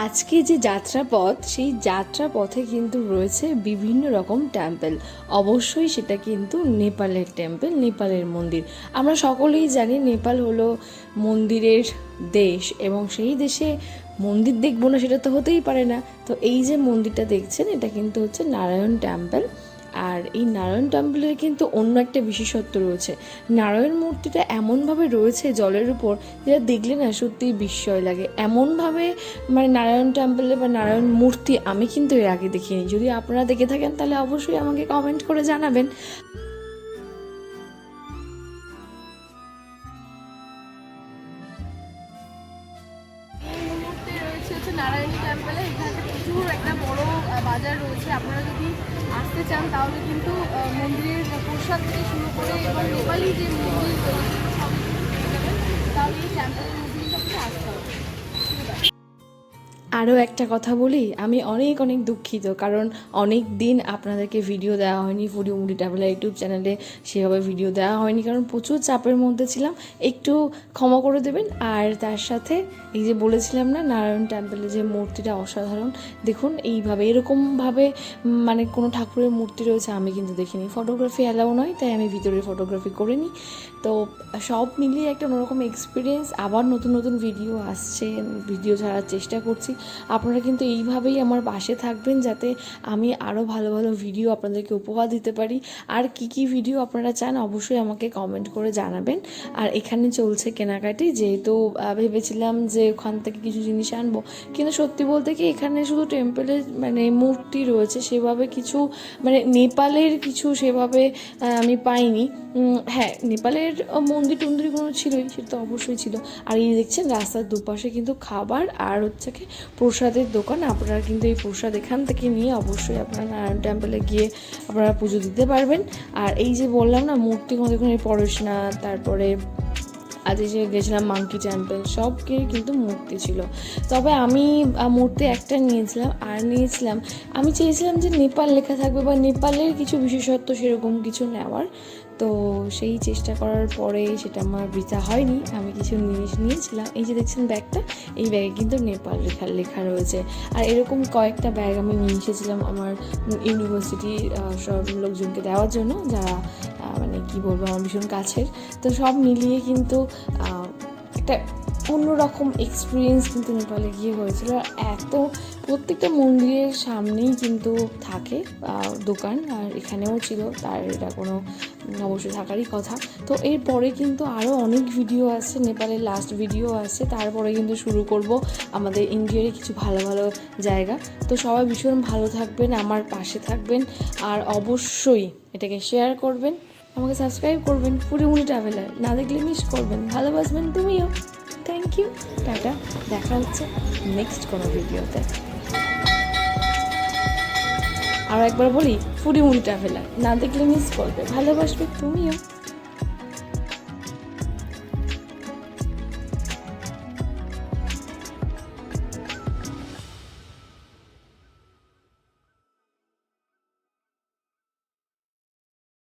আজকে যে যাত্রাপথ, সেই যাত্রাপথে কিন্তু রয়েছে বিভিন্ন রকম টেম্পল অবশ্যই সেটা কিন্তু নেপালের টেম্পল নেপালের মন্দির। আমরা সকলেই জানি নেপাল হলো মন্দিরের দেশ এবং সেই দেশে মন্দির দেখব না সেটা তো হতেই পারে না। তো এই যে মন্দিরটা দেখছেন, এটা কিন্তু হচ্ছে নারায়ণ টেম্পল আর এই নারায়ণ টেম্পলের কিন্তু অন্য একটা বিশেষত্ব রয়েছে। নারায়ণ মূর্তিটা এমনভাবে রয়েছে জলের উপর যেটা দেখলে না সত্যিই বিস্ময় লাগে। এমনভাবে মানে নারায়ণ টেম্পলে বা নারায়ণ মূর্তি আমি কিন্তু এর আগে দেখিনি। যদি আপনারা দেখে থাকেন তাহলে অবশ্যই আমাকে কমেন্ট করে জানাবেন। নারায়ণী টেম্পলে। এখানে প্রচুর একটা বড় আহ, বাজার রয়েছে। আপনারা যদি আসতে চান, তাহলে কিন্তু মন্দিরের প্রসাদ থেকে শুরু করে এবং নেপালি যে মন্দির তাহলে এই টেম্পলের মধ্যে আরও একটা কথা বলি, আমি অনেক অনেক দুঃখিত, কারণ অনেক দিন আপনাদেরকে ভিডিও দেওয়া হয়নি ফুডি মুডি ট্রাভেলার ইউটিউব চ্যানেলে সেভাবে ভিডিও দেওয়া হয়নি, কারণ প্রচুর চাপের মধ্যে ছিলাম, একটু ক্ষমা করে দেবেন, আর তার সাথে এই যে বলেছিলাম না, নারায়ণ টেম্পলে যে মূর্তিটা অসাধারণ, দেখুন এইভাবে, এরকমভাবে মানে কোনো ঠাকুরের মূর্তি রয়েছে আমি কিন্তু দেখিনি ফটোগ্রাফি অ্যালাউ নয়, তাই আমি ভিতরে ফটোগ্রাফি করে নিই তো সব মিলিয়ে একটা অন্যরকম এক্সপিরিয়েন্স আবার নতুন নতুন ভিডিও আসছে ভিডিও ছাড়ার চেষ্টা করছি আপনারা কিন্তু এইভাবেই আমার পাশে থাকবেন যাতে আমি আরও ভালো ভালো ভিডিও আপনাদেরকে উপহার দিতে পারি। আর কি কি ভিডিও আপনারা চান অবশ্যই আমাকে কমেন্ট করে জানাবেন। আর এখানে চলছে কেনাকাটি, যেহেতু ভেবেছিলাম যে ওখান থেকে কিছু জিনিস আনব। কিন্তু সত্যি বলতে কি এখানে শুধু টেম্পলের মানে মূর্তি রয়েছে, সেভাবে কিছু মানে নেপালের কিছু সেভাবে আমি পাইনি। হ্যাঁ নেপালের মন্দির টন্দিরগুলো ছিলই, সেটা তো অবশ্যই ছিল। আর এই দেখছেন রাস্তার দুপাশে কিন্তু খাবার, আর হচ্ছে কি প্রসাদের দোকান। আপনারা কিন্তু এই প্রসাদ এখান থেকে নিয়ে অবশ্যই আপনারা নারায়ণ টেম্পলে গিয়ে আপনারা পুজো দিতে পারবেন। আর এই যে বললাম না, মূর্তি দেখুন এই পরশনা তারপরে আজ এই যে গেছিলাম মাঙ্কি টেম্পল সবকে কিন্তু মূর্তি ছিল। তবে আমি মূর্তি একটা নিয়েছিলাম, আর নিয়েছিলাম, আমি চেয়েছিলাম যে নেপাল লেখা থাকবে বা নেপালের কিছু বিশেষত্ব সেরকম কিছু নেওয়ার। তো সেই চেষ্টা করার পরে সেটা আমার বৃথা হয়নি, আমি কিছু জিনিস নিয়েছিলাম। এই যে দেখছেন ব্যাগটা, এই ব্যাগে কিন্তু নেপাল লেখা লেখা রয়েছে। আর এরকম কয়েকটা ব্যাগ আমি নিয়ে এসেছিলাম আমার ইউনিভার্সিটি সব লোকজনকে দেওয়ার জন্য, যারা মানে কি বলব, আমার ভীষণ কাছের। তো সব মিলিয়ে কিন্তু একটা অন্যরকম এক্সপিরিয়েন্স কিন্তু নেপালে গিয়ে হয়েছিল। এত, প্রত্যেকটা মন্দিরের সামনেই কিন্তু থাকে দোকান, আর এখানেও ছিল, তার এটা কোনো অবশ্যই থাকারই কথা। তো এরপরে কিন্তু আরও অনেক ভিডিও আছে, নেপালের লাস্ট ভিডিও আছে, তারপরে কিন্তু শুরু করব আমাদের ইন্ডিয়ারই কিছু ভালো ভালো জায়গা। তো সবাই ভীষণ ভালো থাকবেন, আমার পাশে থাকবেন, আর অবশ্যই এটাকে শেয়ার করবেন। আমাকে সাবস্ক্রাইব করবেন পুরিমুনি ট্রাভেলার না দেখলে মিস করবেন। ভালোবাসবেন তুমিও। Thank you tata. দেখা হচ্ছে নেক্সট কোনো ভিডিওতে আর একবার বলি ফুডিমুনি ট্রাভেলার না দেখলে মিস করবে। ভালোবাসবে তুমিও।